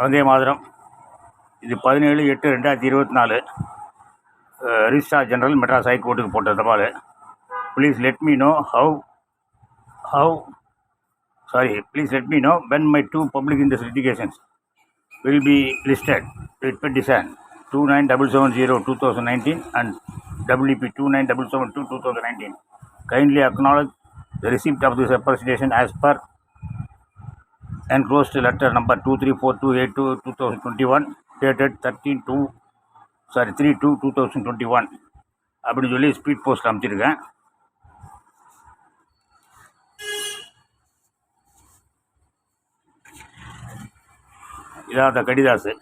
வந்தே மாதிரம். இது பதினேழு எட்டு ரெண்டாயிரத்தி இருபத்தி நாலு. ரிஜிஸ்ட்ரார் ஜெனரல் மெட்ராஸ் ஹைகோர்ட்டுக்கு போட்ட தபால். Please let me know how how sorry please let me know when my two public interest litigations will be listed lit design two nine double seven zero two thousand nineteen and WP two nine double seven two two thousand nineteen kindly acknowledge the receipt of this representation as per enclosed letter number 234282 2021 dated 13 2 sorry 3 2 2021 அப்படின்னு சொல்லி speed post அமைச்சிருக்கேன் இதாத கடிதாசு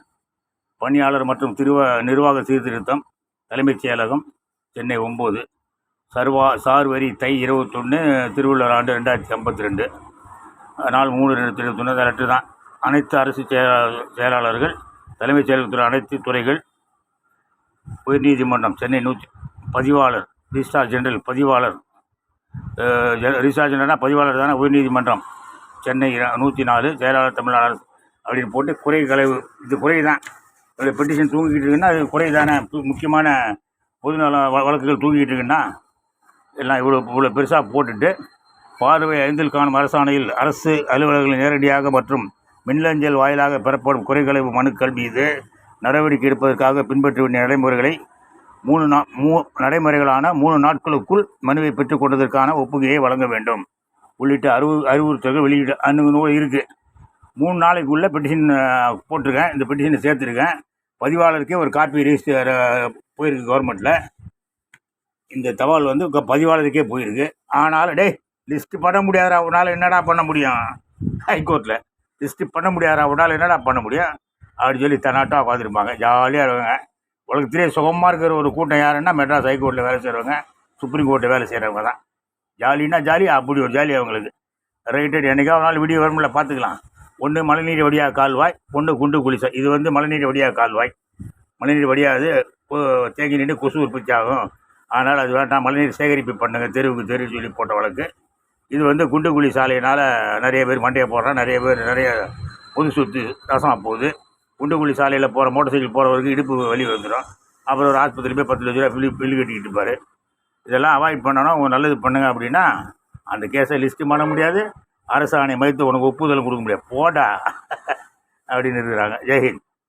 பணியாளர் மற்றும் திருவ நிர்வாக சீர்திருத்தம் தலைமைச் செயலகம் சென்னை ஒம்பது. சர்வா சார்வரி தை இருபத்தொன்று திருவள்ளுவர் ஆண்டு ரெண்டாயிரத்தி ஐம்பத்தி ரெண்டு. நாள் மூணு ரெண்டு துணை அந்த தான். அனைத்து அரசு செயலாளர்கள் தலைமைச் செயலகத்துறை அனைத்து துறைகள் உயர்நீதிமன்றம் சென்னை நூற்றி பதிவாளர் ரிஜிஸ்டார் ஜெனரல் பதிவாளர் ரிஜிஸ்டார் ஜெ- ஜெனரல்னா பதிவாளர் தானே உயர்நீதிமன்றம். சென்னை நூற்றி நாலு செயலாளர் தமிழ்நாடு அப்படின்னு போட்டு குறை கலைவு இது குறை தான். பெட்டிஷன் தூங்கிக்கிட்டு இருக்குன்னா அது குறை தானே. முக்கியமான பொதுநல வ- வழக்குகள் தூங்கிக்கிட்டு இருக்குன்னா எல்லாம் இவ்வளோ இவ்வளோ பெருசாக போட்டுட்டு பார்வை ஐந்தில் காணும் அரசாணையில் அரசு அலுவலர்கள் நேரடியாக மற்றும் மின்னஞ்சல் வாயிலாக பெறப்படும் குறைகளைவு மனுக்கள் மீது நடவடிக்கை எடுப்பதற்காக பின்பற்ற வேண்டிய நடைமுறைகளை மூணு நா மூ நடைமுறைகளான மூணு நாட்களுக்குள் மனுவை பெற்றுக்கொண்டதற்கான ஒப்புகையை வழங்க வேண்டும். உள்ளிட்ட அறிவு அறிவுறுத்தல்கள் வெளியிட அணுகு இருக்குது மூணு நாளைக்குள்ளே பெட்டிஷன் போட்டிருக்கேன். இந்த பெட்டிஷனை சேர்த்துருக்கேன். பதிவாளருக்கே ஒரு காப்பி ரெஜிஸ்டர் போயிருக்கு கவர்மெண்ட்டில் இந்த தபால் வந்து க- பதிவாளருக்கே போயிருக்கு. ஆனால் டேய் லிஸ்ட்டு பண்ண முடியாதா? உன்னால் என்னடா பண்ண முடியும்? ஹைகோர்ட்டில் லிஸ்ட்டு பண்ண முடியாதா? உன்னால் என்னடா பண்ண முடியும்? அப்படின்னு சொல்லி தன்னாட்டாக உட்காந்துருப்பாங்க ஜாலியாக இருக்காங்க உலகத்திலே சுகமாக இருக்கிற ஒரு கூட்டம் யாருன்னா மெட்ராஸ் ஹைகோர்ட்டில் வேலை செய்கிறவங்க சுப்ரீம் கோர்ட்டில் வேலை செய்கிறவங்க தான். ஜாலின்னா ஜாலி அப்படி ஒரு ஜாலி அவங்களுக்கு. ரைட்டு என்னைக்கா ஒரு நாள் வீடியோ வரும்ல பார்த்துக்கலாம். ஒன்று மழைநீர் வடியாக கால்வாய் ஒன்று குண்டு குளிசை. இது வந்து மழைநீர் வடியா கால்வாய். மழைநீர் வடியாது தேங்கி நின்று கொசு உற்பத்தி ஆகும். அதனால் அது வேண்டாம் மழைநீர் சேகரிப்பு பண்ணுங்கள் தெருவுக்கு தெரு சொல்லி போட்ட வழக்கு. இது வந்து குண்டு குழி சாலையினால் நிறைய பேர் மண்டையை போடுறான் நிறைய பேர் நிறைய பொது சொத்து ரசமாக போகுது. குண்டு குழி சாலையில் போகிற மோட்டர் சைக்கிள் போகிறவருக்கு இடுப்பு வலி வந்துடும் அப்புறம் ஒரு ஆஸ்பத்திரி போய் பத்து லட்ச ரூபா பில்லு பில்லு கட்டிக்கிட்டு இருப்பார். இதெல்லாம் அவாய்ட் பண்ணணும். உங்கள் நல்லது பண்ணுங்க அப்படின்னா அந்த கேஸை லிஸ்ட்டு பண்ண முடியாது. அரசாணை மதித்து உனக்கு ஒப்புதல் கொடுக்க முடியாது. போடா அப்படின்னு இருக்கிறாங்க. ஜெய்ஹிந்த்